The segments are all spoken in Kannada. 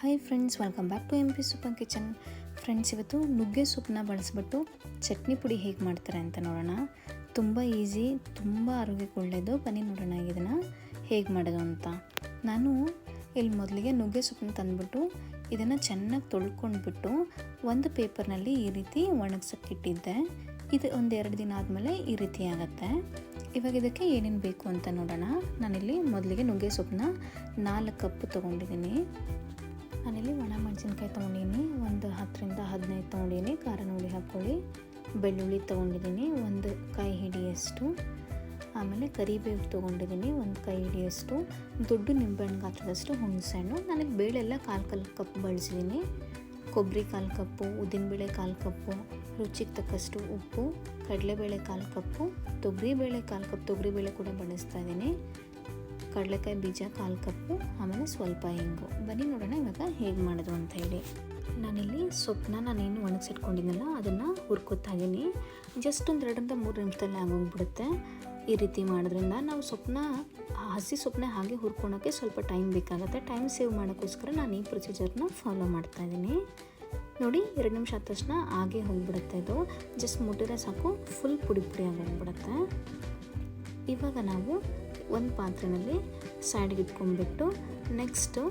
Hi friends welcome back to M P super kitchen friends ಇವತ್ತು ನುಗ್ಗೆ ಸೊಪ್ಪನ್ನ ಬಳಸ್ಬಿಟ್ಟು ಚಟ್ನಿ ಪುಡಿ ಹೇಗೆ ಮಾಡ್ತಾರೆ ಅಂತ ನೋಡೋಣ. ತುಂಬ ಈಸಿ ತುಂಬ ಆರೋಗ್ಯಕ್ಕೆ ಒಳ್ಳೆಯದು ಬನ್ನಿ ನೋಡೋಣ ಇದನ್ನು ಹೇಗೆ ಮಾಡೋದು ಅಂತ. ನಾನು ಇಲ್ಲಿ ಮೊದಲಿಗೆ ನುಗ್ಗೆ ಸೊಪ್ಪನ್ನ ತಂದುಬಿಟ್ಟು ಇದನ್ನು ಚೆನ್ನಾಗಿ ತೊಳ್ಕೊಂಡ್ಬಿಟ್ಟು ಒಂದು ಪೇಪರ್ನಲ್ಲಿ ಈ ರೀತಿ ಒಣಗ್ಸೋಕ್ಕಿಟ್ಟಿದ್ದೆ. ಇದು ಒಂದು ಎರಡು ದಿನ ಆದಮೇಲೆ ಈ ರೀತಿ ಆಗುತ್ತೆ. ಇವಾಗ ಇದಕ್ಕೆ ಏನೇನು ಬೇಕು ಅಂತ ನೋಡೋಣ. ನಾನಿಲ್ಲಿ ಮೊದಲಿಗೆ ನುಗ್ಗೆ ಸೊಪ್ಪನ್ನ ನಾಲ್ಕು ಕಪ್ ತೊಗೊಂಡಿದ್ದೀನಿ. ನಾನಿಲ್ಲಿ ಒಣ ಮೆಣಸಿನ್ಕಾಯಿ ತೊಗೊಂಡಿನಿ ಒಂದು ಹತ್ತರಿಂದ ಹದಿನೈದು ತೊಗೊಂಡಿನಿ ಖಾರ ನೋಡಿ ಹಾಕ್ಕೊಳ್ಳಿ. ಬೆಳ್ಳುಳ್ಳಿ ತೊಗೊಂಡಿದ್ದೀನಿ. ಒಂದು ಕೈ ಹಿಡಿಯಷ್ಟು. ಆಮೇಲೆ ಕರಿಬೇವು ತೊಗೊಂಡಿದ್ದೀನಿ. ಒಂದು ಕೈ ಹಿಡಿಯಷ್ಟು. ದೊಡ್ಡ ನಿಂಬೆಹಣ್ಣು ಗಾತ್ರದಷ್ಟು ಹುಣಸೆಹಣ್ಣು. ನನಗೆ ಬೇಳೆಲ್ಲ ಕಾಲು ಕಾಲು ಕಪ್ ಬಳಸಿದ್ದೀನಿ. ಕೊಬ್ಬರಿ ಕಾಲು ಕಪ್ಪು ಉದ್ದಿನಬೇಳೆ ಕಾಲು ಕಪ್ಪು, ರುಚಿಗೆ ತಕ್ಕಷ್ಟು ಉಪ್ಪು, ಕಡಲೆಬೇಳೆ ಕಾಲು ಕಪ್ಪು, ತೊಗರಿಬೇಳೆ ಕಾಲು ಕಪ್ ತೊಗರಿಬೇಳೆ ಕೂಡ ಬಳಸ್ತಾ ಇದ್ದೀನಿ. ಕಡಲೆಕಾಯಿ ಬೀಜ ಕಾಲು ಕಪ್ಪು, ಆಮೇಲೆ ಸ್ವಲ್ಪ ಹಿಂಗು ಬನ್ನಿ ನೋಡೋಣ ಇವಾಗ ಹೇಗೆ ಮಾಡೋದು ಅಂತ ಹೇಳಿ. ನಾನಿಲ್ಲಿ ಸೊಪ್ಪನ್ನ ನಾನೇನು ಒಣಗಿಸಿಟ್ಕೊಂಡಿದ್ದೀನಲ್ಲ ಅದನ್ನು ಹುರ್ಕೊತಾ ಇದ್ದೀನಿ ಜಸ್ಟ್ ಒಂದು ಎರಡರಿಂದ ಮೂರು ನಿಮಿಷದಲ್ಲಿ ಆಗೋಗ್ಬಿಡುತ್ತೆ. ಈ ರೀತಿ ಮಾಡೋದ್ರಿಂದ ನಾವು ಸೊಪ್ಪನ್ನ ಹಸಿ ಸೊಪ್ಪನ್ನ ಹಾಗೆ ಹುರ್ಕೊಳೋಕ್ಕೆ ಸ್ವಲ್ಪ ಟೈಮ್ ಬೇಕಾಗುತ್ತೆ. ಟೈಮ್ ಸೇವ್ ಮಾಡೋಕ್ಕೋಸ್ಕರ ನಾನು ಈ ಪ್ರೊಸೀಜರ್ನ ಫಾಲೋ ಮಾಡ್ತಾ ಇದ್ದೀನಿ ನೋಡಿ, ಎರಡು ನಿಮಿಷ ಆದ ತಕ್ಷಣ ಹಾಗೆ ಹೋಗ್ಬಿಡುತ್ತೆ ಇದು. ಜಸ್ಟ್ ಮುಟ್ಟಿದ್ರೆ ಸಾಕು, ಫುಲ್ ಪುಡಿ ಪುಡಿ ಆಗೋಗ್ಬಿಡುತ್ತೆ. ಇವಾಗ ನಾವು ಒಂದು ಪಾತ್ರೆಯಲ್ಲಿ ಸೈಡ್ಗೆ ಇಟ್ಕೊಂಡ್ಬಿಟ್ಟು ನೆಕ್ಸ್ಟು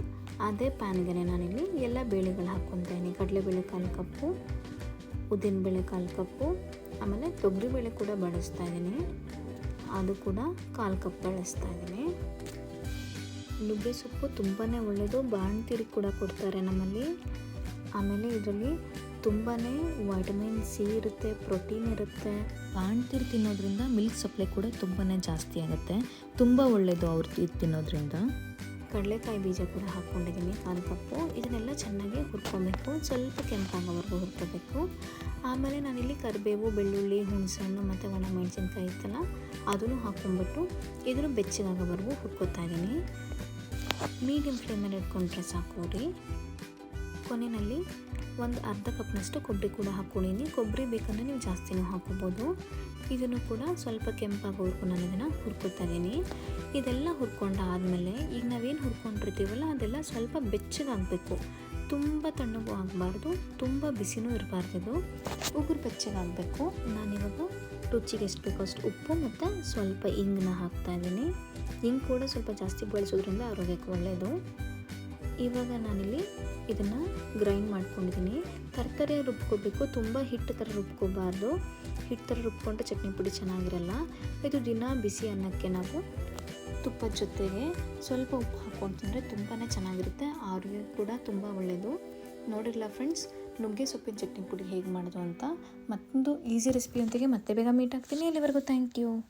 ಅದೇ ಪ್ಯಾನ್ಗೆ ನಾನಿಲ್ಲಿ ಎಲ್ಲ ಬೇಳೆಗಳು ಹಾಕ್ಕೊತೀನಿ. ಕಡಲೆಬೇಳೆ ಕಾಲು ಕಪ್ಪು, ಉದ್ದಿನಬೇಳೆ ಕಾಲು ಕಪ್ಪು, ಆಮೇಲೆ ತೊಗರಿಬೇಳೆ ಕೂಡ ಬಳಸ್ತಾ ಇದ್ದೀನಿ. ಅದು ಕೂಡ ಕಾಲು ಕಪ್ ಬಳಸ್ತಾ ಇದ್ದೀನಿ. ನುಗ್ಗೆ ಸೊಪ್ಪು ತುಂಬಾ ಒಳ್ಳೆಯದು ಬಾಣ್ತಿರಿ ಕೂಡ ಕೊಡ್ತಾರೆ ನಮ್ಮಲ್ಲಿ. ಆಮೇಲೆ ಇದರಲ್ಲಿ ತುಂಬಾ ವೈಟಮಿನ್ ಸಿ ಇರುತ್ತೆ ಪ್ರೋಟೀನ್ ಇರುತ್ತೆ. ಬಾಣ್ತೀರು ತಿನ್ನೋದ್ರಿಂದ ಮಿಲ್ಕ್ ಸಪ್ಲೈ ಕೂಡ ತುಂಬಾ ಜಾಸ್ತಿ ಆಗುತ್ತೆ. ತುಂಬ ಒಳ್ಳೆಯದು ಅವ್ರು ಇದು ತಿನ್ನೋದ್ರಿಂದ. ಕಡಲೆಕಾಯಿ ಬೀಜ ಕೂಡ ಹಾಕ್ಕೊಂಡಿದ್ದೀನಿ ಕಾಲು ಕಪ್ಪು. ಇದನ್ನೆಲ್ಲ ಚೆನ್ನಾಗಿ ಹುರ್ಕೊಬೇಕು. ಸ್ವಲ್ಪ ಕೆಂಪಾಗೋವರೆಗೂ ಹುರ್ಕೋಬೇಕು. ಆಮೇಲೆ ನಾನಿಲ್ಲಿ ಕರಿಬೇವು ಬೆಳ್ಳುಳ್ಳಿ ಹುಣಸೆಹಣ್ಣು ಮತ್ತು ಒಣ ಮೆಣಸಿನ್ಕಾಯಿ ಇತ್ತಲ್ಲ ಅದನ್ನು ಹಾಕ್ಕೊಂಡ್ಬಿಟ್ಟು ಇದನ್ನು ಬೆಚ್ಚಗಾಗೋವರೆಗೂ ಹುರ್ಕೋತಾ ಇದ್ದೀನಿ ಮೀಡಿಯಮ್ ಫ್ಲೇಮಲ್ಲಿ ಇಟ್ಕೊಂಡ್ರೆ ಸಾಕು ರೀ ಕೊನೆಯಲ್ಲಿ ಒಂದು ಅರ್ಧ ಕಪ್ನಷ್ಟು ಕೊಬ್ಬರಿ ಕೂಡ ಹಾಕ್ಕೊಂಡಿನಿ. ಕೊಬ್ಬರಿ ಬೇಕಂದರೆ ನೀವು ಜಾಸ್ತಿನೂ ಹಾಕೋಬೋದು ಇದನ್ನು ಕೂಡ ಸ್ವಲ್ಪ ಕೆಂಪಾಗೋವರೆಗೂ ನಾನು ಇದನ್ನು ಹುರ್ಕೊತಾ ಇದ್ದೀನಿ. ಇದೆಲ್ಲ ಹುರ್ಕೊಂಡಾದಮೇಲೆ ಈಗ ನಾವೇನು ಹುರ್ಕೊಂಡಿರ್ತೀವಲ್ಲ, ಅದೆಲ್ಲ ಸ್ವಲ್ಪ ಬೆಚ್ಚಗಾಗಬೇಕು. ತುಂಬ ತಣ್ಣಗೂ ಆಗಬಾರ್ದು, ತುಂಬ ಬಿಸಿನೂ ಇರಬಾರ್ದು ಉಗುರು ಬೆಚ್ಚಗಾಗಬೇಕು. ನಾನಿವಾಗ ರುಚಿಗೆ ಎಷ್ಟು ಬೇಕೋ ಅಷ್ಟು ಉಪ್ಪು ಮತ್ತು ಸ್ವಲ್ಪ ಇಂಗನ್ನ ಹಾಕ್ತಾ ಇದ್ದೀನಿ. ಇಂಗು ಕೂಡ ಸ್ವಲ್ಪ ಜಾಸ್ತಿ ಬಳಸೋದ್ರಿಂದ ಆರೋಗ್ಯಕ್ಕೆ ಒಳ್ಳೆಯದು ಇವಾಗ ನಾನಿಲ್ಲಿ ಇದನ್ನು ಗ್ರೈಂಡ್ ಮಾಡ್ಕೊಂಡಿದ್ದೀನಿ. ತರಕಾರಿ ರುಬ್ಕೋಬೇಕು. ತುಂಬ ಹಿಟ್ಟು ಥರ ರುಬ್ಕೋಬಾರ್ದು. ಹಿಟ್ಟು ಥರ ರುಬ್ಕೊಂಡ್ರೆ ಚಟ್ನಿ ಪುಡಿ ಚೆನ್ನಾಗಿರಲ್ಲ. ಇದು ದಿನ ಬಿಸಿ ಅನ್ನಕ್ಕೆ ನಾವು ತುಪ್ಪದ ಜೊತೆಗೆ ಸ್ವಲ್ಪ ಉಪ್ಪು ಹಾಕ್ಕೊಂಡು ತಿಂದರೆ ತುಂಬಾ ಚೆನ್ನಾಗಿರುತ್ತೆ. ಆರೋಗ್ಯ ಕೂಡ ತುಂಬ ಒಳ್ಳೆಯದು ನೋಡಿರಲ್ಲ ಫ್ರೆಂಡ್ಸ್ ನುಗ್ಗೆ ಸೊಪ್ಪಿನ ಚಟ್ನಿ ಪುಡಿ ಹೇಗೆ ಮಾಡೋದು ಅಂತ. ಮತ್ತೊಂದು ಈಸಿ ರೆಸಿಪಿಯೊಂದಿಗೆ ಮತ್ತೆ ಬೇಗ ಮೀಟ್ ಆಗ್ತೀನಿ. ಇಲ್ಲಿವರೆಗೂ ಥ್ಯಾಂಕ್ ಯು